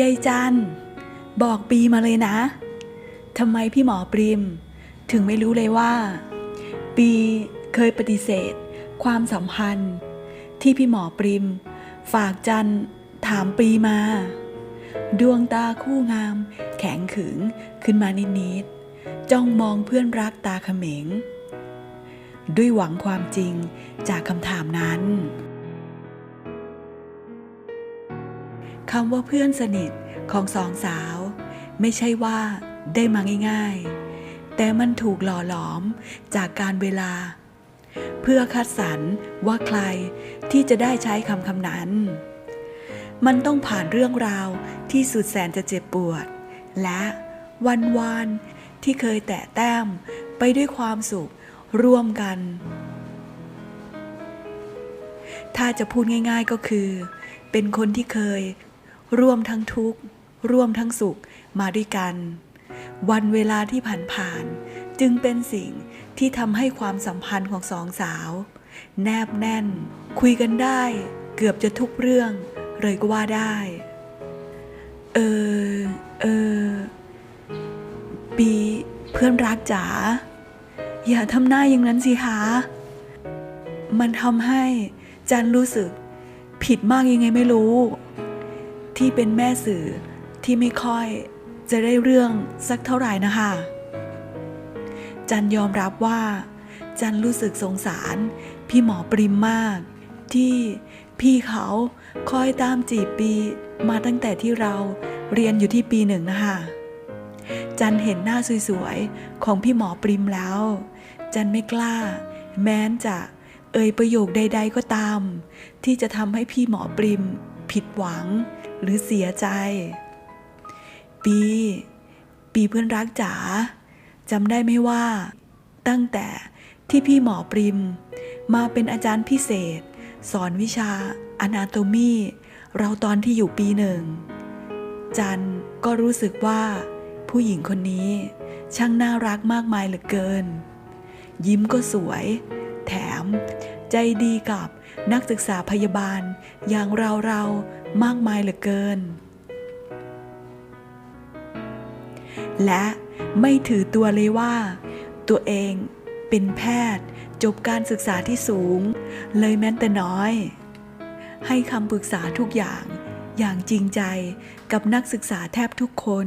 ยายจันบอกปีมาเลยนะทำไมพี่หมอปริม ถึงไม่รู้เลยว่า ปีเคยปฏิเสธ ความสัมพันธ์ ที่พี่หมอปริม ฝากจันถามปีมา ดวงตาคู่งาม แข็งขึงขึ้นมานิดๆจ้องมองเพื่อนรักตาเขม็ง ด้วยหวังความจริงจากคำถามนั้น คำว่าเพื่อนสนิทของสองสาว ไม่ใช่ว่าได้มาง่าย ๆ แต่มันถูกหล่อหลอมจากการเวลา เพื่อคัดสรรว่าใครที่จะได้ใช้คำคำนั้น มันต้องผ่านเรื่องราวที่สุดแสนจะเจ็บปวด และวันวานที่เคยแตะแต้มไปด้วยความสุขร่วมกัน ถ้าจะพูดง่าย ๆก็คือ เป็นคนที่เคย ร่วมทั้งทุกข์ร่วมทั้งสุขมาด้วยกัน วันเวลาที่ผ่านๆจึงเป็นสิ่งที่ทำให้ความสัมพันธ์ของสองสาว แนบแน่น คุยกันได้ เกือบจะทุกเรื่อง เลยก็ว่าได้ เออ เออ ปีเพื่อนรักจ๋าอย่าทำหน้าอย่างนั้นสิคะมันทำให้จันรู้สึก ผิดมากยังไงไม่รู้ ที่เป็นแม่สื่อที่ไม่ค่อยจะได้เรื่องสักเท่าไหร่นะคะ จันยอมรับว่า จันรู้สึกสงสาร พี่หมอปริมมาก ที่พี่เขาคอยตามจีบปีมาตั้งแต่ที่เราเรียนอยู่ที่ปีหนึ่งนะคะจันเห็นหน้าสวยๆ ของพี่หมอปริมแล้ว จันไม่กล้า แม้นจะเอ่ยประโยคใด ๆก็ตาม ที่จะทำให้พี่หมอปริมผิดหวัง หรือเสียใจ ปี ปีเพื่อนรักจ๋าจำได้ไหมว่า ตั้งแต่ที่พี่หมอปริม มาเป็นอาจารย์พิเศษ สอนวิชาอนาโตมีเราตอนที่อยู่ปีหนึ่ง จันก็รู้สึกว่า ผู้หญิงคนนี้ช่างน่ารักมากมายเหลือเกิน ยิ้มก็สวย แถมใจดีกับนักศึกษาพยาบาลอย่างเราเรา มากมายเหลือเกิน และไม่ถือตัวเลยว่า ตัวเองเป็นแพทย์จบการศึกษาที่สูง เลยแม้แต่น้อย ให้คำปรึกษาทุกอย่างอย่างจริงใจกับนักศึกษาแทบทุกคน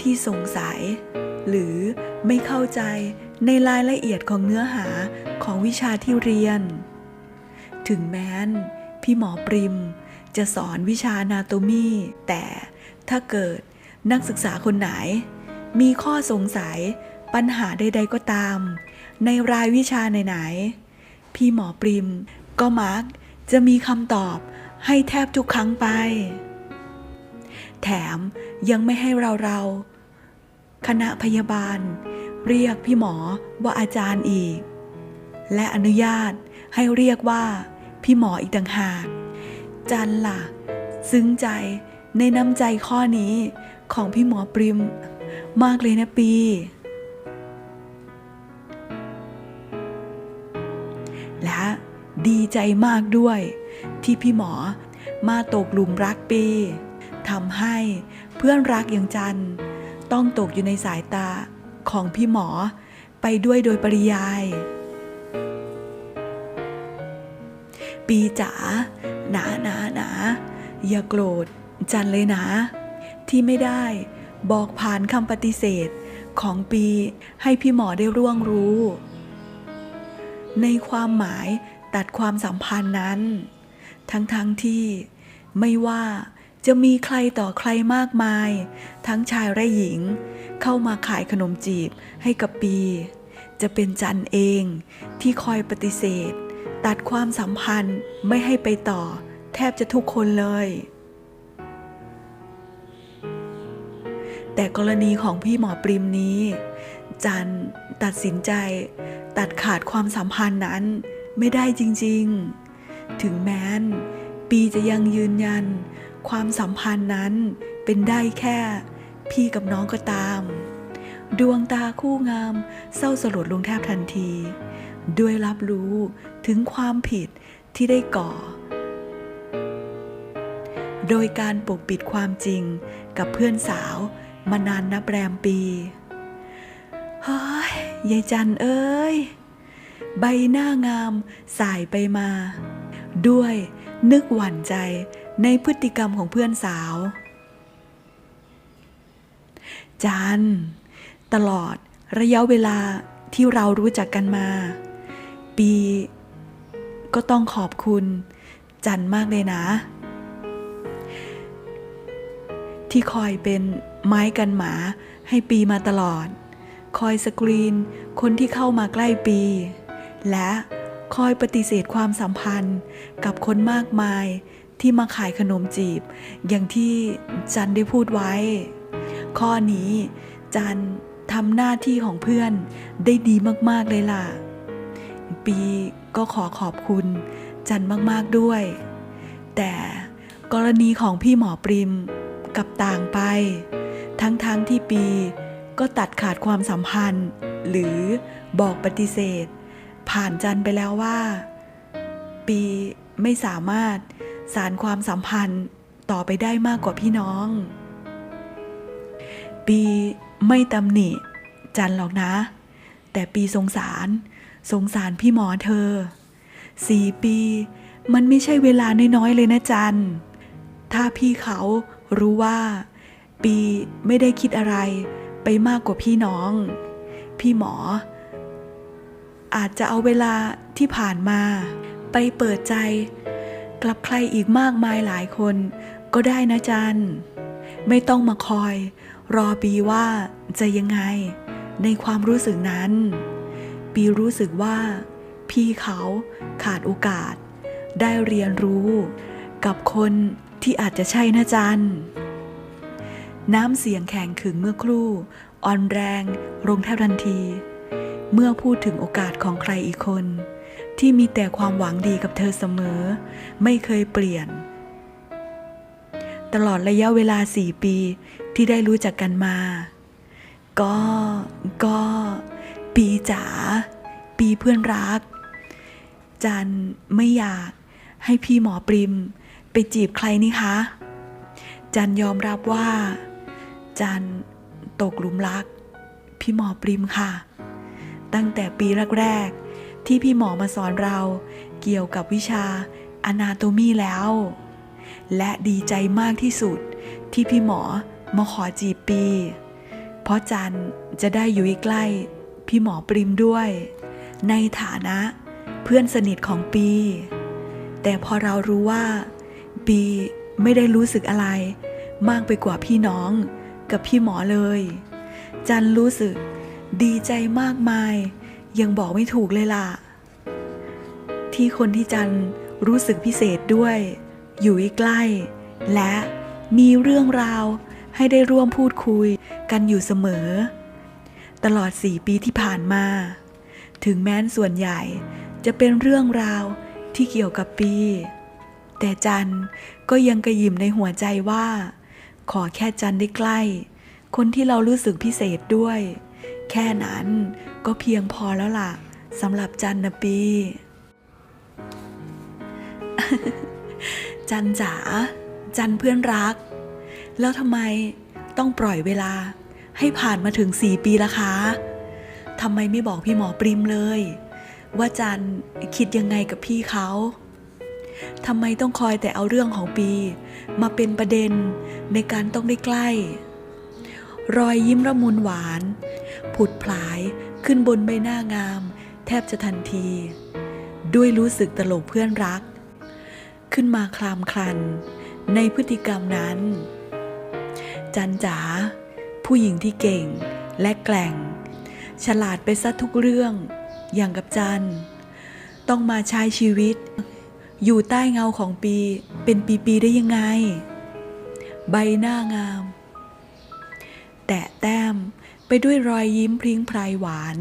ที่สงสัย หรือไม่เข้าใจในรายละเอียดของเนื้อหาของวิชาที่เรียน ถึงแม้น พี่หมอปริม จะสอนวิชานาโตมีแต่ถ้าเกิดนักศึกษาคนไหน มีข้อสงสัยปัญหาใดๆก็ตาม ในรายวิชาไหนๆพี่หมอปริมก็มักจะมีคำตอบให้แทบทุกครั้งไป แถมยังไม่ให้เราเราๆคณะพยาบาล เรียกพี่หมอว่าอาจารย์อีก และอนุญาตให้เรียกว่าพี่หมออีกต่างหาก จันล่ะ ซึ้งใจในน้ำใจข้อนี้ของพี่หมอปริมมากเลยนะปี และดีใจมากด้วย ที่พี่หมอมาตกหลุมรักปีทำให้เพื่อนรักอย่างจันต้องตกอยู่ในสายตาของพี่หมอไปด้วยโดยปริยาย ปีจ๋า นาหนาหนาอย่าโกรธ จันเลยนะ ที่ไม่ได้ บอกผ่านคำปฏิเสธของปีให้พี่หมอได้ร่วงรู้ ในความหมายตัดความสัมพันธ์นั้น ทั้งๆทที่ไม่ว่าจะมีใครต่อใครมากมาย ทั้งชายและหญิง เข้ามาขายขนมจีบให้กับปี จะเป็นจันเองที่คอยปฏิเสธ ตัดความสัมพันธ์ไม่ให้ไปต่อ แทบจะทุกคนเลย แต่กรณีของพี่หมอปริมนี้ จันตัดสินใจ ตัดขาดความสัมพันธ์นั้นไม่ได้จริงๆ ถึงแม้น ปีจะยังยืนยัน ความสัมพันธ์นั้นเป็นได้แค่ พี่กับน้องก็ตาม ดวงตาคู่งาม เศร้าสลดลงแทบทันที ด้วยรับรู้ถึงความผิดที่ได้ก่อ โดยการปกปิดความจริงกับเพื่อนสาวมานานนับแรมปีเฮ้ยยายจันเอ้ย ใบหน้างามสายไปมา ด้วยนึกหวั่นใจในพฤติกรรมของเพื่อนสาว จัน ตลอดระยะเวลาที่เรารู้จักกันมา ปี ก็ต้องขอบคุณ จันมากเลยนะ ที่คอยเป็นไม้กันหมาให้ปีมาตลอด คอยสกรีนคนที่เข้ามาใกล้ปี และคอยปฏิเสธความสัมพันธ์กับคนมากมายที่มาขายขนมจีบ อย่างที่จันได้พูดไว้ ข้อนี้จันทำหน้าที่ของเพื่อนได้ดีมากๆเลยล่ะ ปีก็ขอขอบคุณจันมากๆด้วย แต่กรณีของพี่หมอปริม กับต่างไป ทั้งๆทที่ปีก็ตัดขาดความสัมพันธ์ หรือบอกปฏิเสธ ผ่านจันไปแล้วว่า ปีไม่สามารถสารความสัมพันธ์ต่อไปได้มากกว่าพี่น้อง ปีไม่ตำหนิ จันหรอกนะ แต่ปีสงสาร สงสารพี่หมอเธอสี่ปี มันไม่ใช่เวลาน้อยๆเลยนะจันถ้าพี่เขา รู้ว่า ปีไม่ได้คิดอะไรไปมากกว่าพี่น้อง พี่หมอ อาจจะเอาเวลาที่ผ่านมา ไปเปิดใจกับใครอีกมากมายหลายคนก็ได้นะจันไม่ต้องมาคอย รอปีว่าจะยังไง ในความรู้สึกนั้น ปีรู้สึกว่า พี่เขาขาดโอกาส ได้เรียนรู้ กับคน ที่อาจจะใช่นะจันน้ำเสียงแข็งขึงเมื่อครู่ อ่อนแรงลงแทบทันที เมื่อพูดถึงโอกาสของใครอีกคน ที่มีแต่ความหวังดีกับเธอเสมอ ไม่เคยเปลี่ยน ตลอดระยะเวลาสี่ปีที่ได้รู้จักกันมา ก็ ก็ ปีจ๋า ปีเพื่อนรัก จันไม่อยากให้พี่หมอปริม ไปจีบใครนี่คะ จันยอมรับว่า จันตกหลุมรัก พี่หมอปริมค่ะ ตั้งแต่ปีแรกๆที่พี่หมอมาสอนเราเกี่ยวกับวิชาอนาโตมีแล้ว และดีใจมากที่สุดที่พี่หมอมาขอจีบปี เพราะจันจะได้อยู่ใกล้พี่หมอปริมด้วย ในฐานะเพื่อนสนิทของปี แต่พอเรารู้ว่า ปีไม่ได้รู้สึกอะไร มากไปกว่าพี่น้องกับพี่หมอเลย จันรู้สึกดีใจมากมาย ยังบอกไม่ถูกเลยล่ะ ที่คนที่จันรู้สึกพิเศษด้วย อยู่ใกล้ และมีเรื่องราวให้ได้ร่วมพูดคุยกันอยู่เสมอ ตลอดสี่ปีที่ผ่านมา ถึงแม้นส่วนใหญ่จะเป็นเรื่องราวที่เกี่ยวกับปี แต่จันก็ยังกระยิมในหัวใจว่า ขอแค่จันได้ใกล้ คนที่เรารู้สึกพิเศษด้วย แค่นั้นก็เพียงพอแล้วล่ะสำหรับจันนะปี จันจ๋าจันเพื่อนรัก แล้วทำไมต้องปล่อยเวลา ให้ผ่านมาถึงสี่ปีละคะทำไมไม่บอกพี่หมอปริมเลย ว่าจันคิดยังไงกับพี่เขา ทำไมต้องคอยแต่เอาเรื่องของปี มาเป็นประเด็นในการต้องได้ใกล้ รอยยิ้มระมุนหวาน ผุดผลายขึ้นบนใบหน้างาม แทบจะทันที ด้วยรู้สึกตลกเพื่อนรัก ขึ้นมาคลามคลัน ในพฤติกรรมนั้น จันจ๋าผู้หญิงที่เก่งและแกล่ง ฉลาดไปซะทุกเรื่องอย่างกับจันต้องมาใช้ชีวิต อยู่ใต้เงาของปีเป็นปีๆได้ยังไง ใบหน้างาม แตะแต้มไปด้วยรอยยิ้มพริ้งพรายหวาน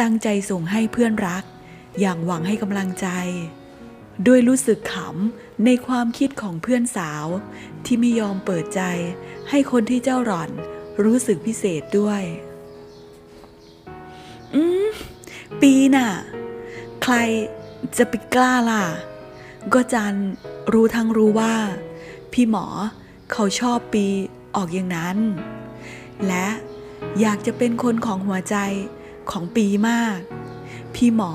ตั้งใจส่งให้เพื่อนรัก อย่างหวังให้กำลังใจ ด้วยรู้สึกขำในความคิดของเพื่อนสาว ที่ไม่ยอมเปิดใจ ให้คนที่เจ้าหล่อนรู้สึกพิเศษด้วย อืมปีน่ะ ใคร จะไปกล้าล่ะ ก็จันรู้ทั้งรู้ว่า พี่หมอเขาชอบปีออกอย่างนั้น และอยากจะเป็นคนของหัวใจของปีมาก พี่หมอ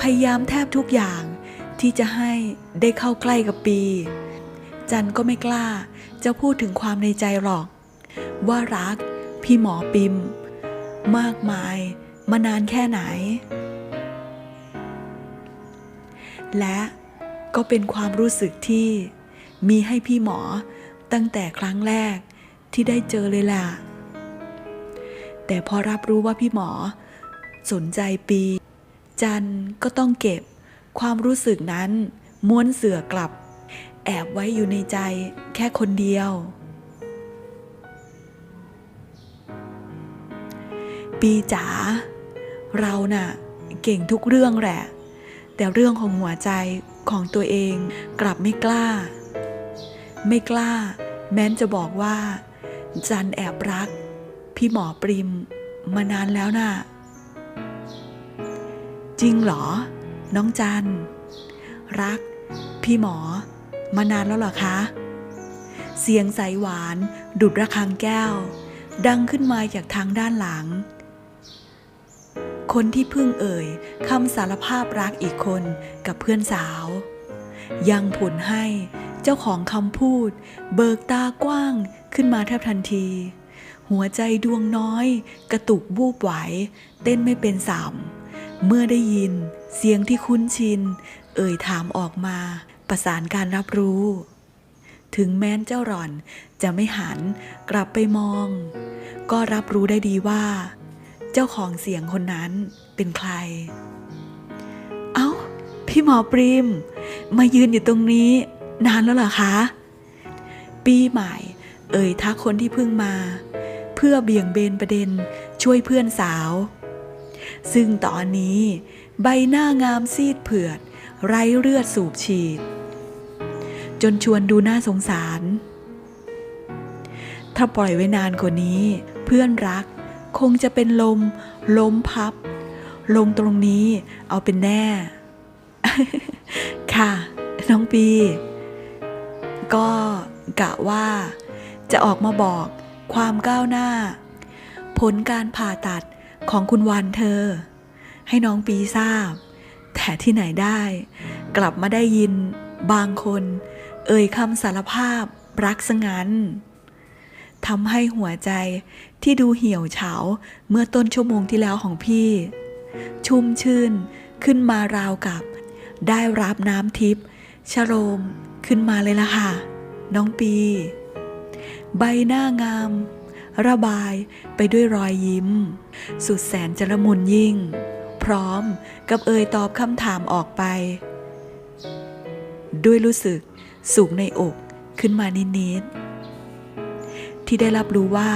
พยายามแทบทุกอย่างที่จะให้ได้เข้าใกล้กับปี จันก็ไม่กล้าจะพูดถึงความในใจหรอก ว่ารักพี่หมอปิม มากมายมานานแค่ไหน และก็เป็นความรู้สึกที่มีให้พี่หมอตั้งแต่ครั้งแรกที่ได้เจอเลยล่ะ แต่พอรับรู้ว่าพี่หมอ สนใจปี จันก็ต้องเก็บ ความรู้สึกนั้นม้วนเสือกลับ แอบไว้อยู่ในใจแค่คนเดียว ปีจ๋าเราน่ะ เก่งทุกเรื่องแหละ แต่เรื่องของหัวใจของตัวเองกลับไม่กล้า ไม่กล้า แม้นจะบอกว่า จันแอบรัก พี่หมอปริมมานานแล้วน่ะ จริงเหรอ น้องจัน รัก พี่หมอ มานานแล้วเหรอคะ เสียงใสหวาน ดุดระฆังแก้ว ดังขึ้นมาจากทางด้านหลัง คนที่เพิ่งเอ่ยคำสารภาพรักอีกคนกับเพื่อนสาว ยังผลให้เจ้าของคำพูด เบิกตากว้างขึ้นมาแทบทันที หัวใจดวงน้อย กระตุกบูบไหว เต้นไม่เป็นสามเมื่อได้ยินเสียงที่คุ้นชิน เอ่ยถามออกมา ประสานการรับรู้ ถึงแม้นเจ้าหล่อนจะไม่หันกลับไปมอง ก็รับรู้ได้ดีว่า เจ้าของเสียงคนนั้นเป็นใคร เอ้า พี่หมอปริม มายืนอยู่ตรงนี้ นานแล้วเหรอคะ ปีใหม่ เอ่ยทักคนที่เพิ่งมา เพื่อเบี่ยงเบนประเด็นช่วยเพื่อนสาว ซึ่งตอนนี้ ใบหน้างามซีดเผือด ไร้เลือดสูบฉีด จนชวนดูน่าสงสาร ถ้าปล่อยไว้นานกว่านี้ เพื่อนรัก คงจะเป็นลม ล้มพับ ลงตรงนี้เอาเป็นแน่ ค่ะ น้องปี ก็กะว่า จะออกมาบอกความก้าวหน้า ผลการผ่าตัดของคุณวันเธอ ให้น้องปีทราบ แต่ที่ไหนได้ กลับมาได้ยินบางคน เอ่ยคำสารภาพรักสงันทำให้หัวใจ ที่ดูเหี่ยวเฉาเมื่อต้นชั่วโมงที่แล้วของพี่ ชุ่มชื่นขึ้นมาราวกับ ได้รับน้ำทิพย์ชโลมขึ้นมาเลยล่ะค่ะ น้องปี ใบหน้างาม ระบายไปด้วยรอยยิ้ม สุดแสนจะละมุนยิ่ง พร้อมกับเอ่ยตอบคำถามออกไป ด้วยรู้สึกสุขในอกขึ้นมานิดๆที่ได้รับรู้ว่า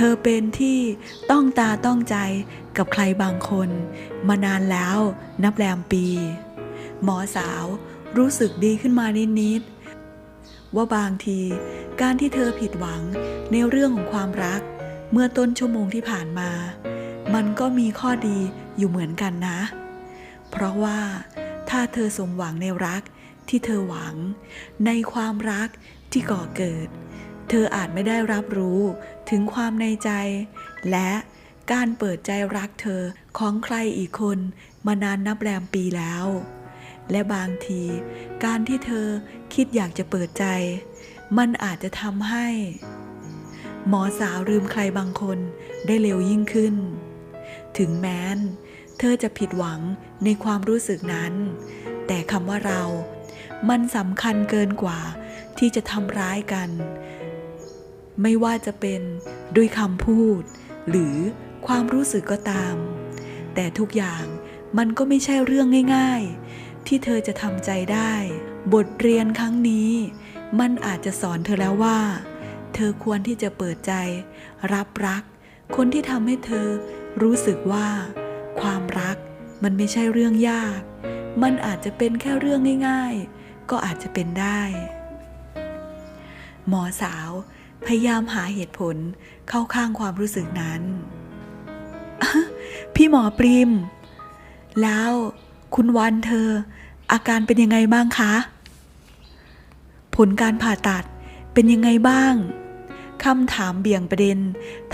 เธอเป็นที่ต้องตาต้องใจกับใครบางคน มานานแล้วนับแรมปี หมอสาวรู้สึกดีขึ้นมานิดๆว่าบางทีการที่เธอผิดหวังในเรื่องของความรัก เมื่อต้นชั่วโมงที่ผ่านมา มันก็มีข้อดีอยู่เหมือนกันนะ เพราะว่าถ้าเธอสมหวังในรักที่เธอหวัง ในความรักที่ก่อเกิด เธออาจไม่ได้รับรู้ถึงความในใจ และการเปิดใจรักเธอของใครอีกคนมานานนับแรมปีแล้ว และบางที การที่เธอคิดอยากจะเปิดใจ มันอาจจะทำให้ หมอสาวลืมใครบางคนได้เร็วยิ่งขึ้น ถึงแม้น เธอจะผิดหวังในความรู้สึกนั้น แต่คำว่าเรา มันสำคัญเกินกว่าที่จะทำร้ายกัน ไม่ว่าจะเป็นด้วยคำพูด หรือความรู้สึกก็ตาม แต่ทุกอย่างมันก็ไม่ใช่เรื่องง่าย ๆ ที่เธอจะทำใจได้ บทเรียนครั้งนี้ มันอาจจะสอนเธอแล้วว่า เธอควรที่จะเปิดใจ รับรัก คนที่ทำให้เธอรู้สึกว่า ความรักมันไม่ใช่เรื่องยาก มันอาจจะเป็นแค่เรื่องง่าย ๆ ก็อาจจะเป็นได้ หมอสาว พยายามหาเหตุผลเข้าข้างความรู้สึกนั้น พี่หมอปริม แล้วคุณวันเธอ อาการเป็นยังไงบ้างคะ ผลการผ่าตัดเป็นยังไงบ้างคำถามเบี่ยงประเด็น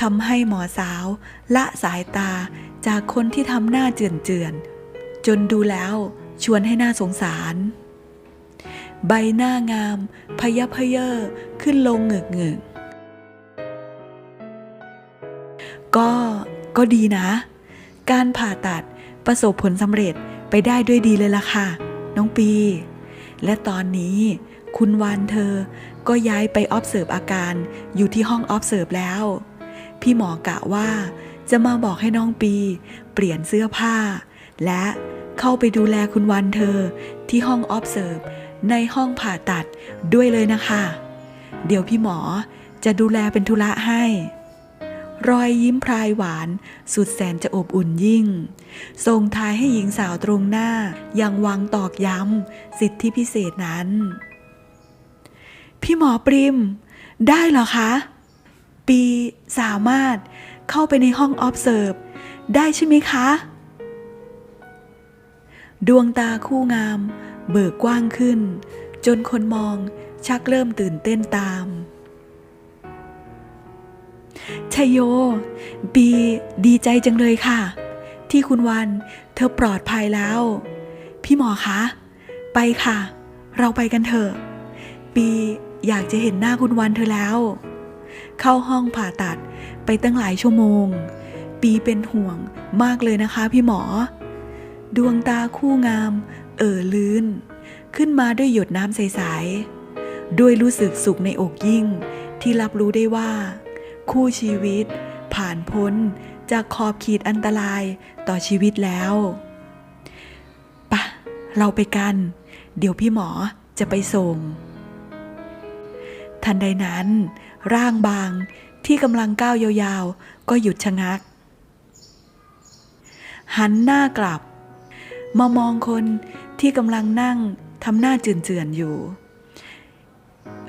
ทำให้หมอสาว ละสายตาจากคนที่ทำหน้าเจือนๆจนดูแล้วชวนให้หน้าสงสาร ใบหน้างาม พยับพเยอขึ้นลงเหงึกเงึก ก็ก็ดีนะ การผ่าตัดประสบผลสำเร็จไปได้ด้วยดีเลยล่ะค่ะ น้องปี และตอนนี้คุณวานเธอก็ย้ายไปออฟเสิร์ฟอาการอยู่ที่ห้องออฟเสิร์ฟแล้ว พี่หมอกะว่าจะมาบอกให้น้องปี เปลี่ยนเสื้อผ้า และเข้าไปดูแลคุณวันเธอที่ห้องออฟเสิร์ฟในห้องผ่าตัดด้วยเลยนะคะ เดี๋ยวพี่หมอจะดูแลเป็นธุระให้ รอยยิ้มพรายหวาน สุดแสนจะอบอุ่นยิ่ง ส่งท้ายให้หญิงสาวตรงหน้ายังวังตอกย้ำสิทธิพิเศษนั้น พี่หมอปริม ได้เหรอคะ ปีสามารถเข้าไปในห้องออฟเซิร์ฟได้ใช่ไหมคะ ดวงตาคู่งาม เบิกกว้างขึ้น จนคนมองชักเริ่มตื่นเต้นตาม ชยโย บีดีใจจังเลยค่ะ ที่คุณวันเธอปลอดภัยแล้ว พี่หมอคะ ไปค่ะ เราไปกันเถอะปีอยากจะเห็นหน้าคุณวันเธอแล้ว เข้าห้องผ่าตัดไปตั้งหลายชั่วโมง ปีเป็นห่วงมากเลยนะคะพี่หมอ ดวงตาคู่งาม เอ่อลื่น ขึ้นมาด้วยหยดน้ำใสๆด้วยรู้สึกสุขในอกยิ่งที่รับรู้ได้ว่า คู่ชีวิต ผ่านพ้นจากขอบขีดอันตรายต่อชีวิตแล้วปะเราไปกัน เดี๋ยวพี่หมอจะไปส่ง ทันใดนั้น ร่างบางที่กำลังก้าวยาวๆ ก็หยุดชะงัก หันหน้ากลับ มามองคนที่กำลังนั่งทำหน้าเจือนๆอยู่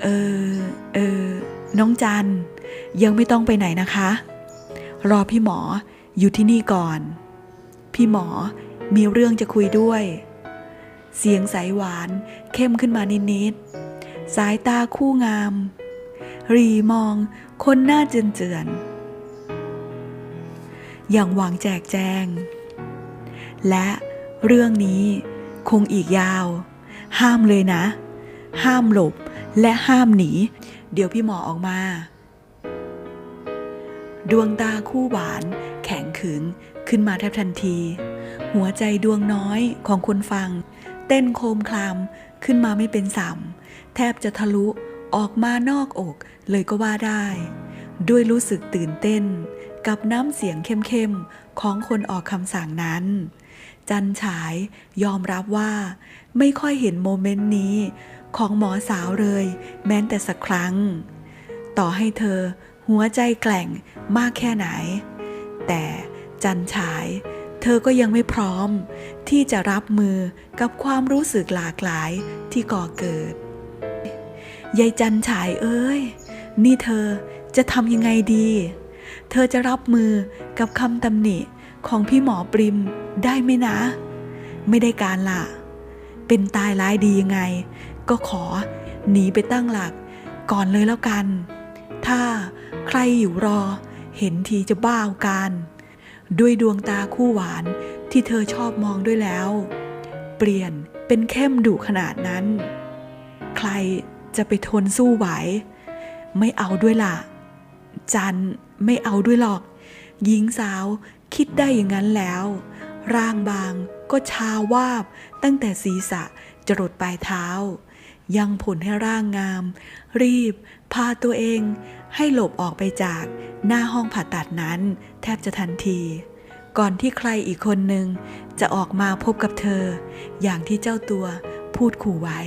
เออ เออ น้องจัน ยังไม่ต้องไปไหนนะคะ รอพี่หมออยู่ที่นี่ก่อน พี่หมอมีเรื่องจะคุยด้วย เสียงใสหวานเข้มขึ้นมานิดๆ สายตาคู่งาม รีมองคนหน้าเจือนๆ อย่างหวังแจกแจง และเรื่องนี้คงอีกยาว ห้ามเลยนะ ห้ามหลบและห้ามหนี เดี๋ยวพี่หมอออกมา ดวงตาคู่หวาน แข็งขึงขึ้นมาแทบทันที หัวใจดวงน้อยของคนฟัง เต้นโคมคลามขึ้นมาไม่เป็นสัมแทบจะทะลุออกมานอกอกเลยก็ว่าได้ ด้วยรู้สึกตื่นเต้น กับน้ำเสียงเข้มๆ ของคนออกคำสั่งนั้น จันฉายยอมรับว่า ไม่ค่อยเห็นโมเมนต์นี้ ของหมอสาวเลย แม้แต่สักครั้ง ต่อให้เธอ หัวใจแกล่งมากแค่ไหน แต่จันฉาย เธอก็ยังไม่พร้อม ที่จะรับมือกับความรู้สึกหลากหลายที่ก่อเกิด ยายจันฉายเอ้ย นี่เธอจะทำยังไงดี เธอจะรับมือกับคำตำหนิของพี่หมอปริมได้ไหมนะ ไม่ได้การละเป็นตายร้ายดียังไง ก็ขอหนีไปตั้งหลักก่อนเลยแล้วกัน ถ้า ใครอยู่รอ เห็นทีจะบ้าการ ด้วยดวงตาคู่หวานที่เธอชอบมองด้วยแล้ว เปลี่ยนเป็นเข้มดุขนาดนั้น ใครจะไปทนสู้ไหว ไม่เอาด้วยล่ะ จันไม่เอาด้วยหรอก หญิงสาวคิดได้อย่างนั้นแล้ว ร่างบางก็ชาวาบตั้งแต่ศีรษะจรดปลายเท้า ยังผลให้ร่างงาม รีบ พาตัวเอง ให้หลบออกไปจากหน้าห้องผ่าตัดนั้น แทบจะทันที ก่อนที่ใครอีกคนหนึ่งจะออกมาพบกับเธอ อย่างที่เจ้าตัวพูดขู่ไว้